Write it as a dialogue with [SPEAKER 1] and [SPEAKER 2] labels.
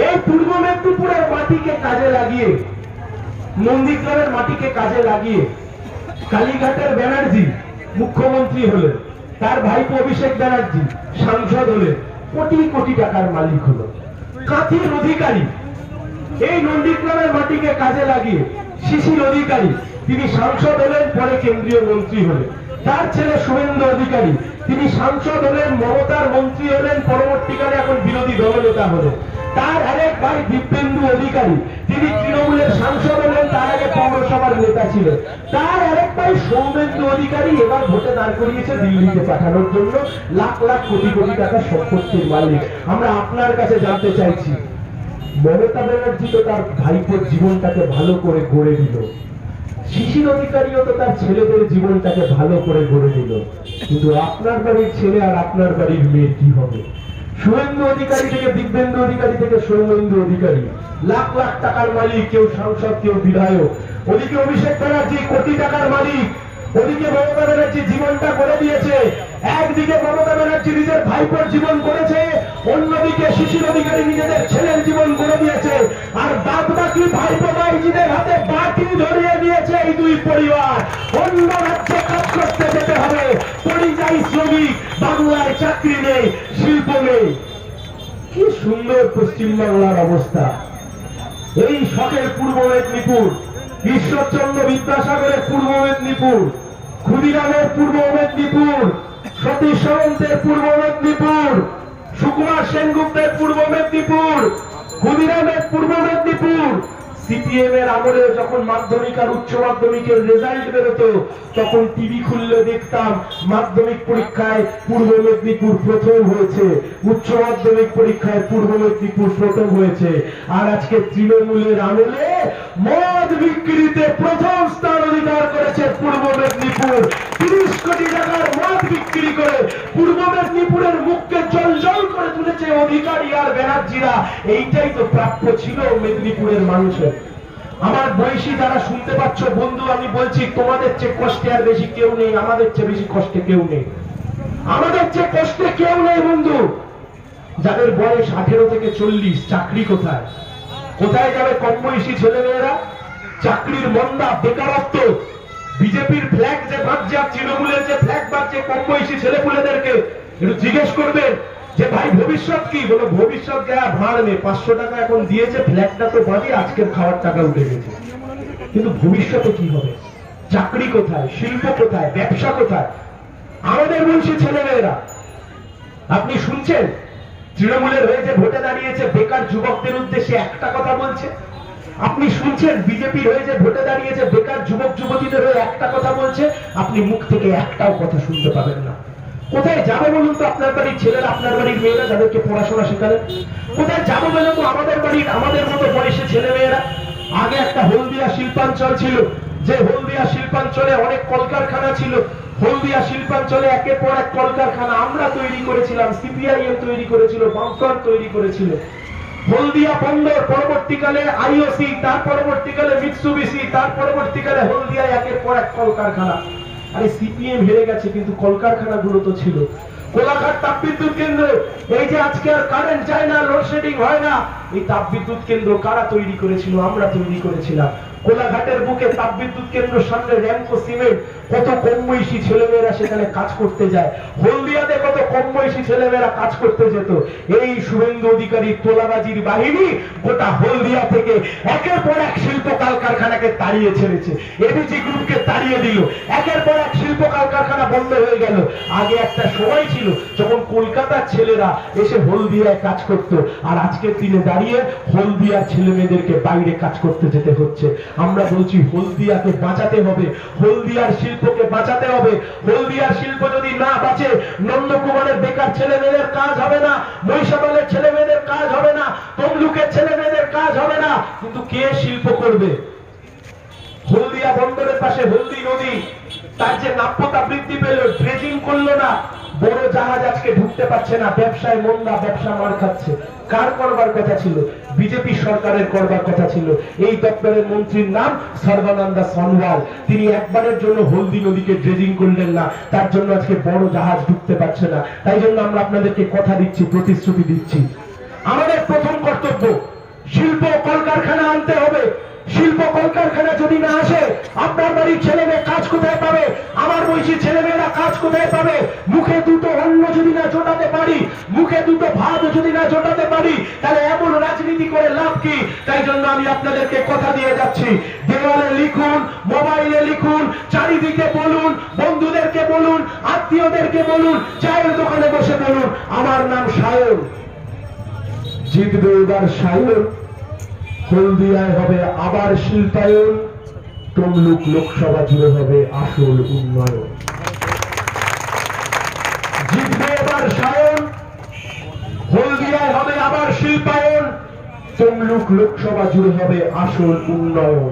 [SPEAKER 1] এই পূর্ব মেদিনীপুরের মাটিকে কাজে লাগিয়ে, নন্দীগ্রামের মাটিকে কাজে লাগিয়ে, কালীঘাটের ব্যানার্জি মুখ্যমন্ত্রী হলেন, তার ভাইপো অভিষেক ব্যানার্জি সাংসদ হলেন, কোটি কোটি টাকার মালিক হলো কাঁথির অধিকারী, এই নন্দীগ্রামের মাটিকে কাজে লাগিয়ে শিশির অধিকারী, তিনি সাংসদ হলেন, পরে কেন্দ্রীয় মন্ত্রী হলেন। তার ছেলে শুভেন্দু অধিকারী, তিনি সাংসদ হলেন, মমতার মন্ত্রী হলেন, পরবর্তীকালে এখন বিরোধী দলনেতা হলেন। তার আরেক ভাই দিব্যেন্দু অধিকারী। তিনি তৃণমূলের সাংসদ হলেন তার আগে পৌরসভার নেতা ছিলেন। তার আরেক ভাই সৌমেন্দু অধিকারী এবার ভোটে দাঁড় করিয়েছে দিল্লিতে পাঠানোর জন্য। লাখ লাখ কোটি কোটি টাকা সম্পত্তির মালিক। আমরা আপনার কাছে জানতে চাইছি, মমতা ব্যানার্জি তো তার ভাইপোর জীবনটাকে ভালো করে গড়ে দিল শিশির অধিকারীও তো তার ছেলেদের জীবনটাকে ভালো করে গড়ে দিল কিন্তু আপনার বাড়ির ছেলে আর আপনার বাড়ির মেয়ে কি হবে? শুভেন্দু অধিকারী থেকে, দিব্যেন্দু অধিকারী থেকে সৌমেন্দু অধিকারী। লাখ লাখ টাকার মালিক, কেউ সাংসদ, কেউ বিধায়ক। ওদিকে অভিষেক ব্যানার্জি, কোটি টাকার মালিক। ওদিকে মমতা ব্যানার্জি জীবনটা করে দিয়েছে। একদিকে মমতা ব্যানার্জি নিজের ভাইপোর জীবন করেছে। অন্যদিকে শিশির অধিকারী নিজেদের ছেলের জীবন করে দিয়েছে। আর বাদ বাকি ভাইপো ভাইজিদের হাতে বাটি ধরিয়ে দিয়েছে এই দুই পরিবার। অন্য রাজ্যে কাজ করতে যেতে হবে। পরিযায়ী শ্রমিক, বাংলায় চাকরি নেই। কি সুন্দর পশ্চিমবাংলার অবস্থা। এই শখের পূর্ব মেদিনীপুর, ঈশ্বরচন্দ্র বিদ্যাসাগরের পূর্ব মেদিনীপুর, ক্ষুদিরামের পূর্ব মেদিনীপুর সতীশ সামন্তের পূর্ব মেদিনীপুর, সুকুমার সেনগুপ্তের পূর্ব মেদিনীপুর, ক্ষুদিরামের পূর্ব মেদিনীপুর সিপিএম এর আমলে যখন মাধ্যমিক আর উচ্চ মাধ্যমিকের রেজাল্ট বেরোতো, তখন টিভি খুললে দেখতাম মাধ্যমিক পরীক্ষায় পূর্ব মেদিনীপুর প্রথম হয়েছে, উচ্চ মাধ্যমিক পরীক্ষায় পূর্ব মেদিনীপুর প্রথম হয়েছে। আর আজকে তৃণমূলের আমলে মদ বিক্রিতে প্রথম স্থান অধিকার করেছে পূর্ব মেদিনীপুর। তিরিশ কোটি টাকার মদ বিক্রি করে পূর্ব মেদিনীপুরের মুখকে জল জল করে তুলেছে অধিকারী আর ব্যানার্জিরা। এইটাই তো প্রাপ্য ছিল মেদিনীপুরের মানুষের। আমার বয়সী যারা শুনতে পাচ্ছ, বন্ধু, আমি বলছি, তোমাদের চেয়ে কষ্টে আর বেশি কেউ নেই, আমাদের চেয়ে বেশি কষ্টে কেউ নেই। আমাদের চেয়ে কষ্টে কেউ নেই, বন্ধু। যাদের বয়স আঠেরো থেকে চল্লিশ, চাকরি কোথায়? কোথায় যাবে কম বয়সী ছেলেমেয়েরা? চাকরির মন্দা, বেকারত্ব। বিজেপির ফ্ল্যাগ যে বাজছে আর তৃণমূলের যে ফ্ল্যাগ বাজছে কম বয়সী ছেলেপুলেদেরকে, একটু জিজ্ঞেস করবেন যে ভাই, ভবিষ্যৎ কি? বলো, ভবিষ্যৎ গা ভাড় পাঁচশো টাকা এখন দিয়েছে ফ্ল্যাগটা তো বাদে, আজকের খাওয়ার টাকা উঠে গেছে। কিন্তু ভবিষ্যতে কি হবে? চাকরি কোথায়? শিল্প কোথায়? ব্যবসা কোথায়? আমাদের বলছি ছেলেমেয়েরা। আপনি শুনছেন? তৃণমূলের হয়ে যে ভোটে দাঁড়িয়েছে, বেকার যুবকদের উদ্দেশ্যে একটা কথা বলছে। আপনি শুনছেন? বিজেপির হয়ে যে ভোটে দাঁড়িয়েছে, বেকার যুবক যুবতীদের হয়ে একটা কথা বলছে। আপনি মুখ থেকে একটাও কথা শুনতে পাবেন না। কোথায় যাবে বলুন তো আপনার বাড়ির ছেলেরা, আপনার বাড়ির মেয়েরা যাদেরকে পড়াশোনা শেখালেন কোথায় যাব বলুন তো আমাদের বাড়ির, আমাদের মতো বয়সে ছেলে মেয়েরা আগে একটা হলদিয়া শিল্পাঞ্চল ছিল, যে হলদিয়া শিল্পাঞ্চলে অনেক কলকারখানা ছিল। হলদিয়া শিল্পাঞ্চলে একের পর এক কলকারখানা আমরা তৈরি করেছিলাম, সিপিআইএম তৈরি করেছিল, বামফ্রন্ট তৈরি করেছিল। হলদিয়া বন্দর পরবর্তীকালে আইওসি, তার পরবর্তীকালে মিৎসুবিসি তার পরবর্তীকালে হলদিয়া একের পর এক কলকারখানা। আরে সিপিএম হেরে গেছে, কিন্তু কলকারখানাগুলো তো ছিল। কোলাঘাট তাপবিদ্যুৎ কেন্দ্র, এই যে আজকে আর কারেন্ট যায় না লোডশেডিং হয় না, এই তাপবিদ্যুৎ কেন্দ্র কারা তৈরি করেছিল? আমরা তৈরি করেছিলাম। কোলাঘাটের বুকে তাপবিদ্যুৎ কেন্দ্রের সামনে র্যামকো সিমেন্ট, কত কম বয়সী ছেলেমেয়েরা সেখানে কাজ করতে যায়। হলদিয়াতে কত কম বয়সী ছেলেমেয়েরা কাজ করতে যেত। এই শুভেন্দু অধিকারী তোলাবাজির বাহিনী গোটা হলদিয়া থেকে একের পর এক শিল্প কলকারখানাকে তাড়িয়ে ছেড়েছে। এবিজি গ্রুপকে তাড়িয়ে দিল। একের পর এক শিল্প কলকারখানা বন্ধ হয়ে গেল। আগে একটা সময় ছিল যখন কলকাতার ছেলেরা এসে হলদিয়ায় কাজ করত। আর আজকের দিনে দাঁড়িয়ে হলদিয়ার ছেলে মেয়েদেরকে বাইরে কাজ করতে যেতে হচ্ছে। আমরা বলছি, হলদিয়াকে বাঁচাতে হবে, হলদিয়ার শিল্পকে বাঁচাতে হবে। হলদিয়ার শিল্প যদি না বাঁচে, নন্দকুমারের বেকার ছেলে মেয়েদের কাজ হবে না মহিষাদলের ছেলে মেয়েদের কাজ হবে না, তমলুকের ছেলে মেয়েদের কাজ হবে না। কিন্তু কে শিল্প করবে? হলদিয়া বন্দরের পাশে হলদি নদী, তার যে নাপ্যতা বৃদ্ধি পেল ড্রেজিং করল না। বড় জাহাজ আজকে ঢুকতে পারছে না, ব্যবসায় মন্দা ব্যবসা মার খাচ্ছে। কার করবার কথা ছিল? বিজেপি সরকারের করবার কথা ছিল। এই দপ্তরের মন্ত্রীর নাম সর্বানন্দা সনওয়াল তিনি একবারের জন্য হলদি নদীকে ড্রেজিং করলেন না। তার জন্য আজকে বড় জাহাজ ঢুকতে পারছে না। তাই জন্য আমরা আপনাদেরকে কথা দিচ্ছি, প্রতিশ্রুতি দিচ্ছি। আমাদের প্রথম কর্তব্য, শিল্প কলকারখানা আনতে হবে। শিল্প কলকারখানা যদি না আসে, আপনার বাড়ির ছেলে মেয়ে কাজ কোথায় পাবে? আমার বয়সী ছেলে মেয়েরা কাজ কোথায় পাবে? মুখে দুটো অন্ন যদি না জোটাতে পারি, মুখে দুটো ভাত যদি না জোটাতে পারি, তাহলে এমন রাজনীতি করে লাভ কি? তাই জন্য আমি আপনাদেরকে কথা দিয়ে যাচ্ছি। দেওয়ালে লিখুন, মোবাইলে লিখুন, চারিদিকে বলুন, বন্ধুদেরকে বলুন, আত্মীয়দেরকে বলুন, চায়ের দোকানে বসে বলুন, আমার নাম সায়ন। জিতবে এবার সায়ন। হলদিয়ায় হবে আবার শিল্পায়ন। তমলুক লোকসভা জুড়ে হবে আসল উন্নয়ন জিতবে এবার সায়ন হলদিয়ায় হবে আবার শিল্পায়ন। তমলুক লোকসভা জুড়ে হবে আসল উন্নয়ন।